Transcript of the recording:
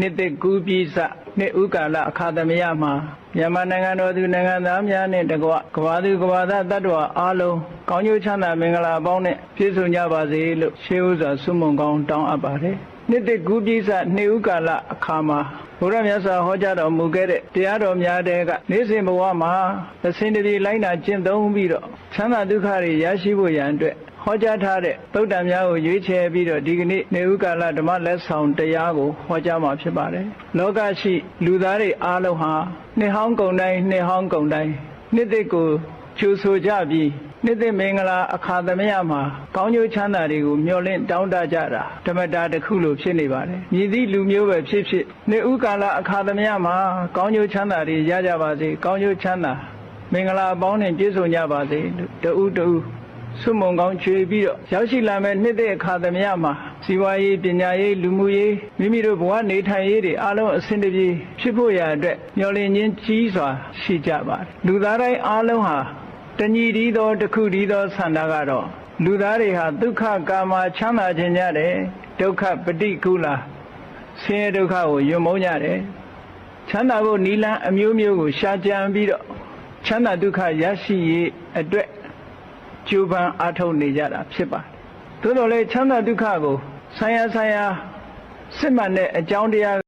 နှစ်သက်ကူးပြီးစနှစ်ဥကာလအခါသမယမှာမြန်မာနိုင်ငံတော်သူနိုင်ငံသားများနဲ့တကွကဘာသူကဘာသားတ attva အားလုံးကောင်းကျိုးချမ်းသာမင်္ဂလာပေါင်းနဲ့ပြည့်စုံကြပါစေလို့ရှေးဥစွာဆုမွန်ကောင်းတောင်းအပ်ပါတယ်နှစ်သက်ကူးပြီးစနှစ်ဥကာလအခါမှာဘုရားမြတ်စွာဟောကြားတော်မူခဲ့တဲ့တရားတော်များတဲ့ကနေ့စဉ်ဘဝမှာသစင်တည်းလိုက်နာကျင့်သုံးပြီးတော့ချမ်းသာဒုက္ခတွေရရှိဖို့ရန်အတွက် ဟောကြားထားတဲ့သုတ်တံများကိုရွေးချယ်ပြီးတော့ဒီကနေ့နေဥကာလဓမ္မလက်ဆောင်တရားကိုဟောကြားမှာဖြစ်ပါတယ်။လောကရှိလူသားတွေအားလုံးဟာနှစ်ဟောင်းကုန်တိုင်းနှစ်ဟောင်းကုန်တိုင်းနှစ်သက်ကိုကျူဆိုကြပြီးနှစ်သက်မင်္ဂလာအခါသမယမှာကောင်းကျိုးချမ်းသာတွေကိုမျှော်လင့်တောင်းတကြတာဓမ္မတာတစ်ခုလိုဖြစ်နေပါတယ်။မြည်သည့်လူမျိုးပဲဖြစ်ဖြစ်နေဥကာလအခါသမယမှာကောင်းကျိုးချမ်းသာတွေရကြပါစေ။ကောင်းကျိုးချမ်းသာမင်္ဂလာအပေါင်းနဲ့ပြည့်စုံကြပါစေလို့တဦးတဦး ဆုမွန်ကောင်းချွေပြီးတော့ရောက်ရှိလာမဲ့နှစ်တဲ့အခါသမယမှာစီးပွားရေးပညာရေးလူမှုရေးမိမိတို့ဘဝနေထိုင်ရေးတွေအားလုံးအဆင်တပြေဖြစ်ဖို့ရာအတွက်မျှော်လင့်ခြင်းကြီးစွာရှိကြပါတယ်လူသားတိုင်းအားလုံးဟာတညီတည်းသောတစ်ခုတည်းသောဆန္ဒကတော့လူသားတွေဟာဒုက္ခကာမချမ်းသာခြင်းကြတယ်ဒုက္ခပฏิကူလာဆင်းရဲဒုက္ခကိုယွံမုန်းကြတယ်ချမ်းသာဖို့နိလန်းအမျိုးမျိုးကိုရှာကြံပြီးတော့ချမ်းသာဒုက္ခရရှိရေးအတွက် ကြိုးပမ်းအားထုတ်နေကြတာဖြစ်ပါတယ်။သို့တော်လည်းချမ်းသာဒုက္ခကိုဆံရဆံရစစ်မှန်တဲ့အကြောင်းတရား